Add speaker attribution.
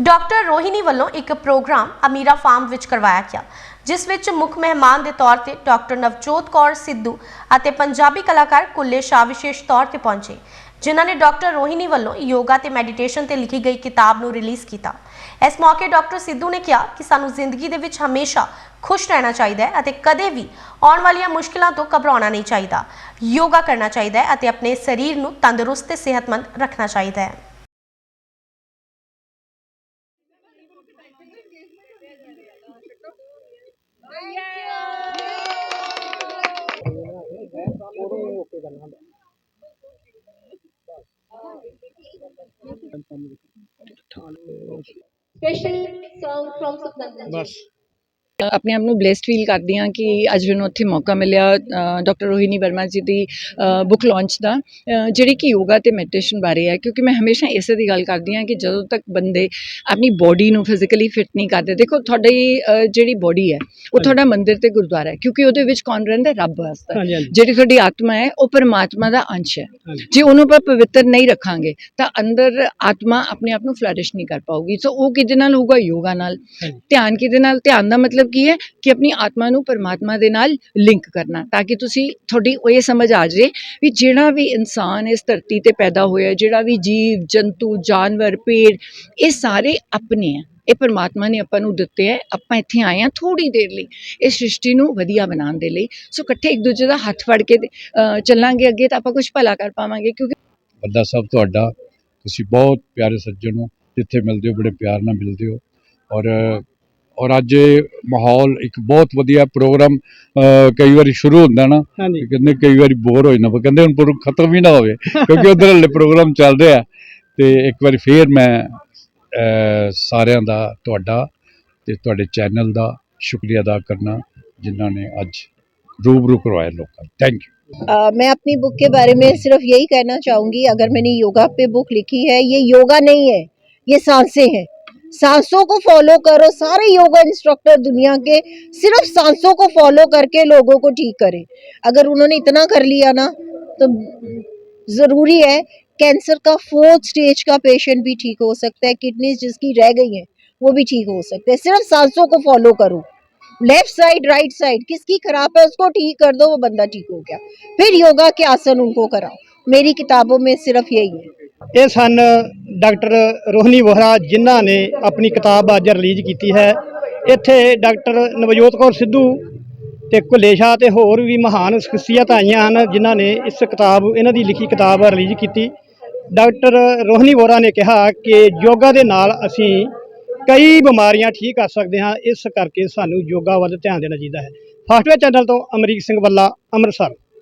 Speaker 1: Doctor Rohini ਵੱਲੋਂ ਇੱਕ programme Amira farm ਵਿੱਚ ਕਰਵਾਇਆ ਗਿਆ, ਜਿਸ ਵਿੱਚ ਮੁੱਖ ਮਹਿਮਾਨ ਦੇ ਤੌਰ ਤੇ ਡਾਕਟਰ ਨਵਜੋਤ ਕੌਰ ਸਿੱਧੂ ਅਤੇ ਪੰਜਾਬੀ ਕਲਾਕਾਰ ਕੁੱਲੇ ਸ਼ਾਹ ਵਿਸ਼ੇਸ਼ ਤੌਰ ਤੇ ਪਹੁੰਚੇ, ਜਿਨ੍ਹਾਂ ਨੇ ਡਾਕਟਰ ਰੋਹਿਣੀ ਵੱਲੋਂ ਯੋਗਾ ਤੇ ਮੈਡੀਟੇਸ਼ਨ ਤੇ ਲਿਖੀ ਗਈ ਕਿਤਾਬ ਨੂੰ ਰਿਲੀਜ਼ ਕੀਤਾ। ਇਸ ਮੌਕੇ ਡਾਕਟਰ ਸਿੱਧੂ ਨੇ ਕਿਹਾ ਕਿ ਸਾਨੂੰ ਜ਼ਿੰਦਗੀ ਦੇ ਵਿੱਚ ਹਮੇਸ਼ਾ ਖੁਸ਼ ਰਹਿਣਾ ਚਾਹੀਦਾ ਹੈ ਅਤੇ ਕਦੇ ਵੀ ਆਉਣ ਵਾਲੀਆਂ ਮੁਸ਼ਕਲਾਂ ਤੋਂ ਘਬਰਾਉਣਾ ਨਹੀਂ ਚਾਹੀਦਾ। ਯੋਗਾ ਕਰਨਾ ਚਾਹੀਦਾ ਹੈ ਅਤੇ ਆਪਣੇ ਸਰੀਰ ਨੂੰ ਤੰਦਰੁਸਤ ਤੇ ਸਿਹਤਮੰਦ ਰੱਖਣਾ ਚਾਹੀਦਾ ਹੈ।
Speaker 2: Special song from.
Speaker 3: ਆਪਣੇ ਆਪ ਨੂੰ ਬlesed ਫੀਲ ਕਰਦੀ ਹਾਂ ਕਿ ਅੱਜ ਮੈਨੂੰ ਉੱਥੇ ਮੌਕਾ ਮਿਲਿਆ ਡਾਕਟਰ ਰੋਹਿਣੀ ਵਰਮਾ ਜੀ ਦੀ ਬੁੱਕ ਲਾਂਚ ਦਾ ਜਿਹੜੀ ਕਿ ਯੋਗਾ ਤੇ ਮੈਡੀਟੇਸ਼ਨ ਬਾਰੇ ਹੈ ਕਿਉਂਕਿ ਮੈਂ ਹਮੇਸ਼ਾ ਇਸੇ ਦੀ ਗੱਲ ਕਰਦੀ ਹਾਂ ਕਿ ਜਦੋਂ ਤੱਕ ਬੰਦੇ ਆਪਣੀ ਬੋਡੀ ਨੂੰ ਫਿਜ਼ੀਕਲੀ ਫਿਟ ਨਹੀਂ ਕਰਦੇ ਦੇਖੋ ਤੁਹਾਡੀ ਜਿਹੜੀ ਬੋਡੀ ਹੈ ਉਹ ਤੁਹਾਡਾ ਮੰਦਿਰ ਤੇ ਗੁਰਦੁਆਰਾ ਹੈ ਕਿਉਂਕਿ ਉਹਦੇ ਵਿੱਚ ਕੌਣ ਰਹਿੰਦਾ? ਰੱਬ ਵਾਸਤੇ। ਜਿਹੜੀ ਤੁਹਾਡੀ ਆਤਮਾ ਹੈ ਉਹ ਪਰਮਾਤਮਾ ਦਾ ਅੰਸ਼ ਹੈ। ਜੇ ਉਹਨੂੰ ਆਪਾਂ ਪਵਿੱਤਰ ਨਹੀਂ ਰੱਖਾਂਗੇ ਤਾਂ ਅੰਦਰ ਆਤਮਾ ਆਪਣੇ ਆਪ ਨੂੰ ਫਲਰਿਸ਼ ਨਹੀਂ ਕਰ ਪਾਊਗੀ। ਸੋ ਉਹ ਕਿਹਦੇ ਨਾਲ ਹੋਊਗਾ? ਯੋਗਾ ਨਾਲ। ਧਿਆਨ ਕਿਹਦੇ ਨਾਲ? ਧਿਆਨ ਦਾ ਮਤਲਬ ਕੀ ਹੈ ਕਿ ਆਪਣੀ ਆਤਮਾ ਨੂੰ ਪਰਮਾਤਮਾ ਦੇ ਨਾਲ ਲਿੰਕ ਕਰਨਾ, ਤਾਂ ਕਿ ਤੁਸੀਂ ਤੁਹਾਡੀ ਉਹ ਇਹ ਸਮਝ ਆ ਜਾਵੇ ਵੀ ਜਿਹੜਾ ਵੀ ਇਨਸਾਨ ਇਸ ਧਰਤੀ ਤੇ ਪੈਦਾ ਹੋਇਆ ਜਿਹੜਾ ਵੀ ਜੀਵ, ਜੰਤੂ, ਜਾਨਵਰ, ਪੇੜ, ਇਹ ਸਾਰੇ ਆਪਣੇ ਆ ਇਹ ਪਰਮਾਤਮਾ ਨੇ ਆਪਾਂ ਨੂੰ ਦਿੱਤੇ ਹੈ, ਆਪਾਂ ਇੱਥੇ ਆਏ ਆ ਥੋੜੀ ਦੇਰ ਲਈ ਇਸ ਸ੍ਰਿਸ਼ਟੀ ਨੂੰ ਵਧੀਆ ਬਣਾਉਣ ਦੇ ਲਈ। ਸੋ ਇਕੱਠੇ ਇੱਕ ਦੂਜੇ ਦਾ ਹੱਥ ਫੜ ਕੇ ਚੱਲਾਂਗੇ ਅੱਗੇ ਤਾਂ ਆਪਾਂ ਕੁਝ ਭਲਾ ਕਰ ਪਾਵਾਂਗੇ, ਕਿਉਂਕਿ
Speaker 4: ਬੰਦਾ ਸਾਹਿਬ ਤੁਹਾਡਾ, ਤੁਸੀਂ ਬਹੁਤ ਪਿਆਰੇ ਸੱਜਣ ਹੋ, ਜਿੱਥੇ ਮਿਲਦੇ ਹੋ, ਬੜੇ ਪਿਆਰ ਨਾਲ ਮਿਲਦੇ ਹੋ ਔਰ ਔਰ ਅੱਜ ਇਹ ਮਾਹੌਲ ਇੱਕ ਬਹੁਤ ਵਧੀਆ ਪ੍ਰੋਗਰਾਮ ਅਹ, ਕਈ ਵਾਰੀ ਸ਼ੁਰੂ ਹੁੰਦਾ ਨਾ
Speaker 5: ਹਾਂਜੀ
Speaker 4: ਤੇ ਕਹਿੰਦੇ ਕਈ ਵਾਰੀ ਬੋਰ ਹੋ ਜਾਂਦਾ ਪਰ ਕਹਿੰਦੇ ਹੁਣ ਪ੍ਰੋ ਖਤਮ ਹੀ ਨਾ ਹੋਵੇ ਕਿਉਂਕਿ ਉਧਰ ਹਲੇ ਪ੍ਰੋਗਰਾਮ ਚੱਲ ਰਿਹਾ ਤੇ ਇੱਕ ਵਾਰੀ ਫੇਰ ਮੈਂ ਅਹ, ਸਾਰਿਆਂ ਦਾ ਤੁਹਾਡਾ ਤੇ ਤੁਹਾਡੇ ਚੈਨਲ ਦਾ ਸ਼ੁਕਰੀਆ ਅਦਾ ਕਰਨਾ ਜਿਨ੍ਹਾਂ ਨੇ ਅੱਜ ਰੂਬਰੂ ਕਰਵਾਇਆ ਲੋਕਾਂ ਥੈਂਕ ਯੂ
Speaker 6: अ, मैं अपनी बुक के बारे में सिर्फ यही कहना चाहूँगी अगर मैंने योगा पे बुक लिखी है ये योगा नहीं है ये सांसें हैं सांसों को फॉलो करो। सारे योगा इंस्ट्रक्टर दुनिया के सिर्फ़ सांसों को फॉलो करके लोगों को ठीक करें। अगर उन्होंने इतना कर लिया ना तो ज़रूरी है कैंसर का फोर्थ स्टेज का पेशेंट भी ठीक हो सकता है। किडनीज जिसकी रह गई हैं, वो भी ठीक हो सकते हैं। सिर्फ़ सांसों को फॉलो करो। लेफ़्ट साइड राइट साइड किसकी खराब है उसको ठीक कर दो, वो बंदा ठीक हो गया। फिर योगा के आसन उनको कराओ। मेरी किताबों में सिर्फ़ यही है।
Speaker 5: ये सन ਡਾਕਟਰ ਰੋਹਨੀ ਵੋਹਰਾ ਜਿਨ੍ਹਾਂ ਨੇ ਆਪਣੀ ਕਿਤਾਬ ਅੱਜ ਰਿਲੀਜ਼ ਕੀਤੀ ਹੈ। ਇੱਥੇ ਡਾਕਟਰ ਨਵਜੋਤ ਕੌਰ ਸਿੱਧੂ ਤੇ ਕੁੱਲੇ ਸ਼ਾਹ ਤੇ ਹੋਰ ਵੀ ਮਹਾਨ ਸ਼ਖਸੀਅਤਾਂ ਆਈਆਂ ਹਨ ਜਿਨ੍ਹਾਂ ਨੇ ਇਸ ਕਿਤਾਬ, ਇਹਨਾਂ ਦੀ ਲਿਖੀ ਕਿਤਾਬ ਰਿਲੀਜ਼ ਕੀਤੀ। ਡਾਕਟਰ ਰੋਹਨੀ ਵੋਹਰਾ ਨੇ ਕਿਹਾ ਕਿ ਯੋਗਾ ਦੇ ਨਾਲ ਅਸੀਂ ਕਈ ਬਿਮਾਰੀਆਂ ਠੀਕ ਕਰ ਸਕਦੇ ਹਾਂ, ਇਸ ਕਰਕੇ ਸਾਨੂੰ ਯੋਗਾ ਵੱਲ ਧਿਆਨ ਦੇਣਾ ਚਾਹੀਦਾ ਹੈ। ਫਾਸਟਵੇ ਚੈਨਲ ਤੋਂ ਅਮਰੀਕ ਸਿੰਘ ਵੱਲਾ, ਅੰਮ੍ਰਿਤਸਰ।